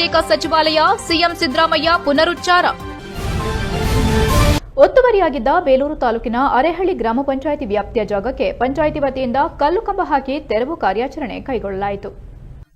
ಪ್ರತ್ಯೇಕ ಸಚಿವಾಲಯ, ಸಿಎಂ ಸಿದ್ದರಾಮಯ್ಯ ಪುನರುಚ್ಚಾರ. ಒತ್ತುವರಿಯಾಗಿದ್ದ ಬೇಲೂರು ತಾಲೂಕಿನ ಅರೆಹಳ್ಳಿ ಗ್ರಾಮ ಪಂಚಾಯಿತಿ ವ್ಯಾಪ್ತಿಯ ಜಾಗಕ್ಕೆ ಪಂಚಾಯಿತಿ ವತಿಯಿಂದ ಕಲ್ಲು ಕಂಬ ಹಾಕಿ ತೆರವು ಕಾರ್ಯಾಚರಣೆ ಕೈಗೊಳ್ಳಲಾಯಿತು.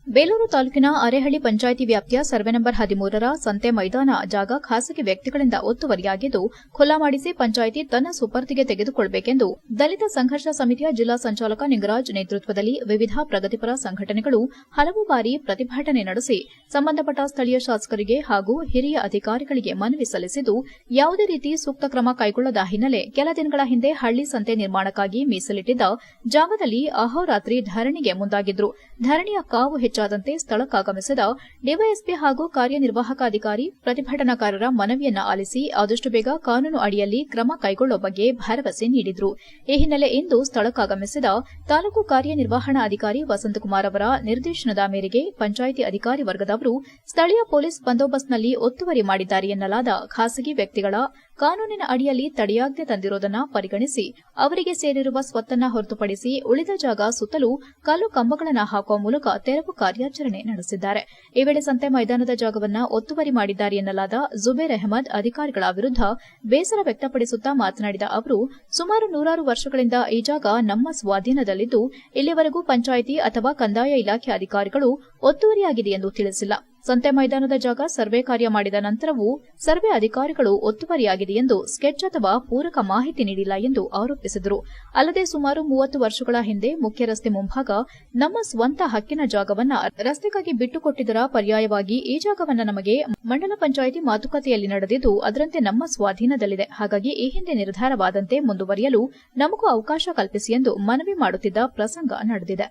ಬೇಲೂರು ತಾಲೂಕಿನ ಅರೆಹಳ್ಳಿ ಪಂಚಾಯಿತಿ ವ್ಯಾಪ್ತಿಯ ಸರ್ವೆ ನಂಬರ್ ಹದಿಮೂರರ ಸಂತೆ ಮೈದಾನ ಜಾಗ ಖಾಸಗಿ ವ್ಯಕ್ತಿಗಳಿಂದ ಒತ್ತುವರಿಯಾಗಿದ್ದು, ಖುಲ್ಲಾ ಮಾಡಿಸಿ ಪಂಚಾಯಿತಿ ತನ್ನ ಸುಪರ್ದಿಗೆ ತೆಗೆದುಕೊಳ್ಳಬೇಕೆಂದು ದಲಿತ ಸಂಘರ್ಷ ಸಮಿತಿಯ ಜಿಲ್ಲಾ ಸಂಚಾಲಕ ನಿಂಗರಾಜ್ ನೇತೃತ್ವದಲ್ಲಿ ವಿವಿಧ ಪ್ರಗತಿಪರ ಸಂಘಟನೆಗಳು ಹಲವು ಬಾರಿ ಪ್ರತಿಭಟನೆ ನಡೆಸಿ, ಸಂಬಂಧಪಟ್ಟ ಸ್ಥಳೀಯ ಶಾಸಕರಿಗೆ ಹಾಗೂ ಹಿರಿಯ ಅಧಿಕಾರಿಗಳಿಗೆ ಮನವಿ ಸಲ್ಲಿಸಿದ್ದು, ಯಾವುದೇ ರೀತಿ ಸೂಕ್ತ ಕ್ರಮ ಕೈಗೊಳ್ಳದ ಹಿನ್ನೆಲೆ ಕೆಲ ದಿನಗಳ ಹಿಂದೆ ಹಳ್ಳಿ ಸಂತೆ ನಿರ್ಮಾಣಕ್ಕಾಗಿ ಮೀಸಲಿಟ್ಟಿದ್ದ ಜಾಗದಲ್ಲಿ ಅಹೋರಾತ್ರಿ ಧರಣಿಗೆ ಮುಂದಾಗಿದ್ರು. ಧರಣಿಯ ಕಾವು ಹೆಚ್ಚಾದಂತೆ ಸ್ಥಳಕ್ಕಾಗಮಿಸಿದ ಡಿವೈಎಸ್ಪಿ ಹಾಗೂ ಕಾರ್ಯನಿರ್ವಾಹಕ ಅಧಿಕಾರಿ ಪ್ರತಿಭಟನಾಕಾರರ ಮನವಿಯನ್ನ ಆಲಿಸಿ ಆದಷ್ಟು ಬೇಗ ಕಾನೂನು ಅಡಿಯಲ್ಲಿ ಕ್ರಮ ಕೈಗೊಳ್ಳುವ ಬಗ್ಗೆ ಭರವಸೆ ನೀಡಿದ್ರು. ಈ ಹಿನ್ನೆಲೆ ಇಂದು ಸ್ಥಳಕ್ಕಾಗಮಿಸಿದ ತಾಲೂಕು ಕಾರ್ಯನಿರ್ವಹಣಾಧಿಕಾರಿ ವಸಂತಕುಮಾರ್ ಅವರ ನಿರ್ದೇಶನದ ಮೇರೆಗೆ ಪಂಚಾಯಿತಿ ಅಧಿಕಾರಿ ವರ್ಗದವರು ಸ್ಥಳೀಯ ಪೊಲೀಸ್ ಬಂದೋಬಸ್ತ್ನಲ್ಲಿ ಒತ್ತುವರಿ ಮಾಡಿದ್ದಾರೆ ಎನ್ನಲಾದ ಖಾಸಗಿ ವ್ಯಕ್ತಿಗಳ ಕಾನೂನಿನ ಅಡಿಯಲ್ಲಿ ತಡೆಯಾಜ್ಞೆ ತಂದಿರುವುದನ್ನು ಪರಿಗಣಿಸಿ ಅವರಿಗೆ ಸೇರಿರುವ ಸ್ವತ್ತನ್ನ ಹೊರತುಪಡಿಸಿ ಉಳಿದ ಜಾಗ ಸುತ್ತಲೂ ಕಲ್ಲು ಕಂಬಗಳನ್ನು ಹಾಕುವ ಮೂಲಕ ತೆರವು ಕಾರ್ಯಾಚರಣೆ ನಡೆಸಿದ್ದಾರೆ. ಈ ವೇಳೆ ಸಂತೆ ಮೈದಾನದ ಜಾಗವನ್ನು ಒತ್ತುವರಿ ಮಾಡಿದ್ದಾರೆ ಎನ್ನಲಾದ ಜುಬೇರ್ ಅಹಮದ್ ಅಧಿಕಾರಿಗಳ ವಿರುದ್ಧ ಬೇಸರ ವ್ಯಕ್ತಪಡಿಸುತ್ತಾ ಮಾತನಾಡಿದ ಅವರು, ಸುಮಾರು ನೂರಾರು ವರ್ಷಗಳಿಂದ ಈ ಜಾಗ ನಮ್ಮ ಸ್ವಾಧೀನದಲ್ಲಿದ್ದು, ಇಲ್ಲಿವರೆಗೂ ಪಂಚಾಯಿತಿ ಅಥವಾ ಕಂದಾಯ ಇಲಾಖೆ ಅಧಿಕಾರಿಗಳು ಒತ್ತುವರಿಯಾಗಿದೆ ಎಂದು ತಿಳಿಸಿಲ್ಲ. ಸಂತೆ ಮೈದಾನದ ಜಾಗ ಸರ್ವೆ ಕಾರ್ಯ ಮಾಡಿದ ನಂತರವೂ ಸರ್ವೆ ಅಧಿಕಾರಿಗಳು ಒತ್ತುವರಿಯಾಗಿದೆ ಎಂದು ಸ್ಕೆಚ್ ಅಥವಾ ಪೂರಕ ಮಾಹಿತಿ ನೀಡಿಲ್ಲ ಎಂದು ಆರೋಪಿಸಿದರು. ಅಲ್ಲದೆ ಸುಮಾರು ಮೂವತ್ತು ವರ್ಷಗಳ ಹಿಂದೆ ಮುಖ್ಯ ರಸ್ತೆ ಮುಂಭಾಗ ನಮ್ಮ ಸ್ವಂತ ಹಕ್ಕಿನ ಜಾಗವನ್ನ ರಸ್ತೆಗಾಗಿ ಬಿಟ್ಟುಕೊಟ್ಟಿದ್ದರ ಪರ್ಯಾಯವಾಗಿ ಈ ಜಾಗವನ್ನ ನಮಗೆ ಮಂಡಲ ಪಂಚಾಯಿತಿ ಮಾತುಕತೆಯಲ್ಲಿ ನಡೆದಿದ್ದು, ಅದರಂತೆ ನಮ್ಮ ಸ್ವಾಧೀನದಲ್ಲಿದೆ. ಹಾಗಾಗಿ ಈ ಹಿಂದೆ ನಿರ್ಧಾರವಾದಂತೆ ಮುಂದುವರಿಯಲು ನಮಗೂ ಅವಕಾಶ ಕಲ್ಪಿಸಿ ಎಂದು ಮನವಿ ಮಾಡುತ್ತಿದ್ದ ಪ್ರಸಂಗ ನಡೆದಿದೆ.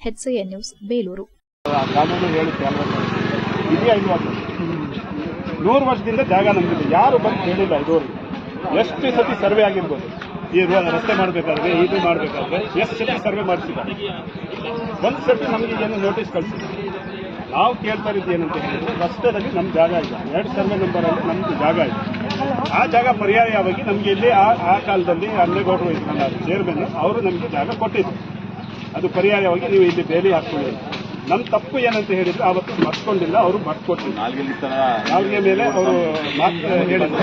HCN news, Belur. ಇದೆಯಾ ಇಲ್ವಾ ನೂರು ವರ್ಷದಿಂದ ಜಾಗ ನಮ್ಗಿದೆ. ಯಾರು ಬಂದು ಹೇಳಿಲ್ಲ ಇದುವರೆಗೆ. ಎಷ್ಟು ಸತಿ ಸರ್ವೆ ಆಗಿರ್ಬೋದು. ಈ ರಸ್ತೆ ಮಾಡಬೇಕಾದ್ರೆ ಇದು ಮಾಡಬೇಕಾದ್ರೆ, ಎಷ್ಟು ಸತಿ ಸರ್ವೆ ಮಾಡಿಸಿದ್ದಾರೆ. ಒಂದು ಸತಿ ನಮಗೆ ಏನು ನೋಟಿಸ್ ಕಳಿಸಿಲ್ಲ ನಾವು ಕೇಳ್ತಾ ಇರೋದು ಏನಂತ ಹೇಳಿದ್ರೆ ರಸ್ತೆದಲ್ಲಿ ನಮ್ಮ ಜಾಗ ಇದೆ. ಎರಡು ಸರ್ವೆ ನಂಬರಲ್ಲಿ ನಮ್ದು ಜಾಗ ಇದೆ. ಆ ಜಾಗ ಪರ್ಯಾಯವಾಗಿ ನಮಗೆ ಇಲ್ಲಿ ಆ ಆ ಕಾಲದಲ್ಲಿ ಅನ್ನೇಗೌಡರು ಇದ್ರಲ್ಲ ಚೇರ್ಮನ್ ಅವರು ನಮಗೆ ಜಾಗ ಕೊಟ್ಟಿದ್ರು. ಅದು ಪರ್ಯಾಯವಾಗಿ ನೀವು ಇಲ್ಲಿ ಬೇಲಿ ಹಾಕೊಳ್ಳಿ ನಮ್ಮ ತಪ್ಪು ಏನಂತ ಹೇಳಿದ್ರೆ ಅವತ್ತು ಮರ್ಕೊಂಡಿಲ್ಲ ಅವರು ಮರ್ಸ್ಕೊಟ್ಟಿಲ್ಲ. ನಾಲ್ಗೆ ಮೇಲೆ ಅವರು ಮಾತು ಹೇಳಿದ್ರು.